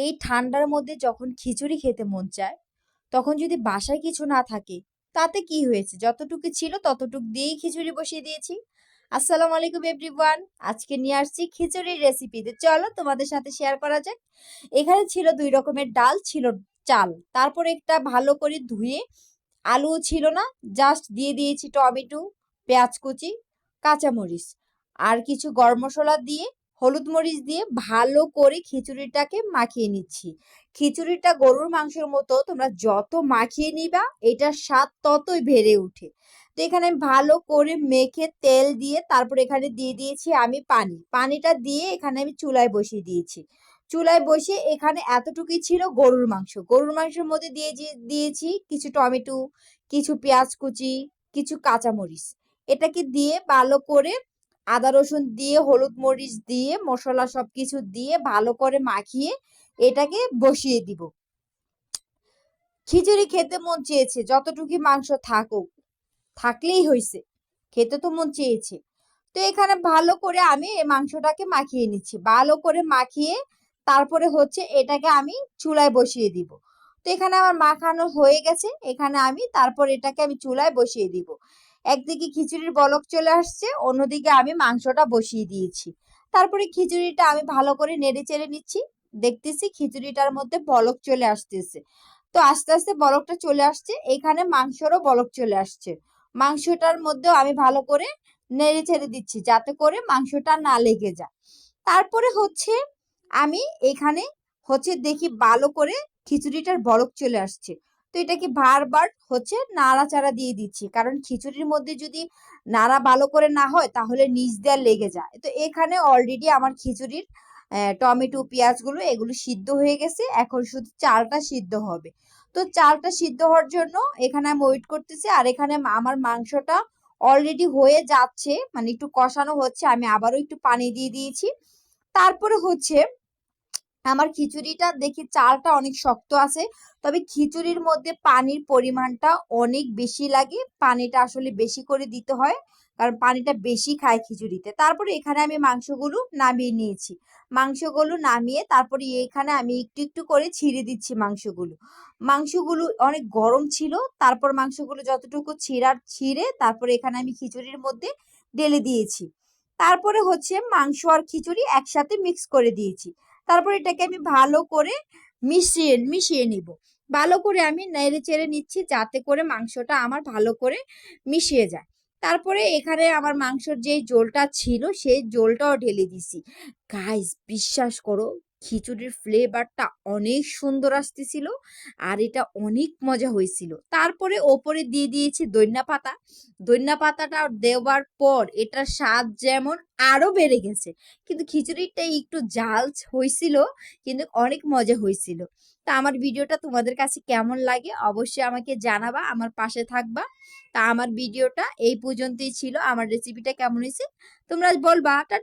এই ঠান্ডার মধ্যে যখন খিচুড়ি খেতে মন চায়, তখন যদি বাসায় কিছু না থাকে, তাতে কি হয়েছে? যতটুকু ছিল ততটুকু দিয়েই খিচুড়ি বসিয়ে দিয়েছি। আসসালামু আলাইকুম এভরিওয়ান আজকে নিয়ে আসছি খিচুড়ির রেসিপিতে চলো তোমাদের সাথে শেয়ার করা যাক। এখানে ছিল দুই রকমের ডাল, ছিল চাল। তারপর একটা ভালো করে ধুয়ে আলু ছিল না জাস্ট দিয়ে দিয়েছি টমেটো, পেঁয়াজ কুচি, কাঁচামরিচ। আর কিছু গরম মশলা দিয়ে হলুদ মরিচ দিয়ে ভালো করে খিচুড়িটাকে মাখিয়ে নিচ্ছি। খিচুড়িটা গরুর মাংসের মতো, তোমরা যত মাখিয়ে নিবা, এটার স্বাদ ততই বেড়ে ওঠে। তো এখানে ভালো করে মেখে তেল দিয়ে তারপর এখানে দিয়ে দিয়েছি আমি পানি। পানিটা দিয়ে এখানে আমি চুলায় বসিয়ে দিয়েছি। চুলায় বসিয়ে এখানে এতটুকুই ছিল গরুর মাংস। গরুর মাংসের মধ্যে দিয়ে দিয়েছি কিছু টমেটো, কিছু পেঁয়াজ কুচি, কিছু কাঁচামরিচ। এটাকে দিয়ে ভালো করে আদা, রসুন দিয়ে, হলুদ মরিচ দিয়ে, মশলা সবকিছু দিয়ে ভালো করে মাখিয়ে এটাকে বসিয়ে দিব। খিচুড়ি খেতে মন চেয়েছে, যতটুকু মাংস থাকুক, থাকলেই হয়েছে, খেতে তো মন চেয়েছে। তো এখানে ভালো করে আমি এই মাংসটাকে মাখিয়ে নিচ্ছি, ভালো করে মাখিয়ে তারপরে হচ্ছে এটাকে আমি চুলায় বসিয়ে দিব। তো এখানে আমার মাখানো হয়ে গেছে, এখানে আমি তারপর এটাকে আমি চুলায় বসিয়ে দিব। একদিকে খিচুড়ির বলক চলে আসছে, অন্যদিকে আমি মাংসটা বসিয়ে দিয়েছি। তারপরে খিচুড়িটা আমি ভালো করে নেড়ে চেড়ে নিচ্ছি। দেখতেছি খিচুড়িটার মধ্যে বলক চলে আসতেছে। তো আস্তে আস্তে বলকটা চলে আসছে, এখানে মাংসরও বলক চলে আসছে। মাংসটার মধ্যেও আমি ভালো করে নেড়ে ছেড়ে দিচ্ছি, যাতে করে মাংসটা না লেগে যায়। তারপরে হচ্ছে আমি এখানে হচ্ছে দেখি ভালো করে খিচুড়িটার বলক চলে আসছে। তো এটাকে বারবার হচ্ছে? নাড়াচাড়া দিয়ে দিচ্ছি। কারণ খিচুড়ির মধ্যে যদি নাড়া ভালো করে না হয়, তাহলে নিচ দেওয়া লেগে যায়। তো এখানে অলরেডি আমার খিচুড়ির টমেটো, পেঁয়াজগুলো এগুলো সিদ্ধ হয়ে গেছে। এখন শুধু চালটা সিদ্ধ হবে। তো চালটা সিদ্ধ হওয়ার জন্য এখানে আমি ওয়েট করতেছি। আর এখানে আমার মাংসটা অলরেডি হয়ে যাচ্ছে। মানে একটু কষানো হচ্ছে। আমি আবারও একটু পানি দিয়ে দিয়েছি। তারপরে হচ্ছে আমার খিচুড়িটা দেখি চালটা অনেক শক্ত আছে। তবে খিচুড়ির মধ্যে পানির পরিমাণটা অনেক বেশি লাগে। পানিটা আসলে বেশি করে দিতে হয়, কারণ পানিটা বেশি খায় খিচুড়িতে। তারপরে এখানে আমি মাংসগুলো নামিয়ে নিয়েছি। মাংসগুলো নামিয়ে তারপরে এখানে আমি একটু একটু করে ছিঁড়ে দিচ্ছি মাংসগুলো। মাংসগুলো অনেক গরম ছিল, তারপর মাংসগুলো যতটুকু ছিঁড়ার, ছিঁড়ে তারপরে এখানে আমি খিচুড়ির মধ্যে ঢেলে দিয়েছি। তারপরে হচ্ছে মাংস আর খিচুড়ি একসাথে মিক্স করে দিয়েছি। তারপর এটাকে আমি ভালো করে মিশিয়ে মিশিয়ে নিব। ভালো করে আমি নেড়ে চেড়ে নিচ্ছি যাতে করে মাংসটা আমার ভালো করে মিশিয়ে যায়। তারপরে এখানে আমার মাংসর যে জোলটা ছিল সেই জোলটাও ঢেলে দিছি। গাইস বিশ্বাস করো খিচুড়ির ফ্লেভারটা অনেক সুন্দর আসতেছিল আর এটা অনেক মজা হয়েছিল। তারপরে ওপরে দিয়ে দিয়েছি দৈন্যা পাতা। দৈন্যা পাতাটা দেওয়ার পর এটার স্বাদ যেমন আরও বেড়ে গেছে। কিন্তু খিচুড়িটা একটু জাল হয়েছিল, কিন্তু অনেক মজা হয়েছিল। তা আমার ভিডিওটা তোমাদের কাছে কেমন লাগে অবশ্যই আমাকে জানাবা, আমার পাশে থাকবা। তা আমার ভিডিওটা এই পর্যন্তই ছিল। আমার রেসিপিটা কেমন হয়েছে তোমরা বলবা। টাটা!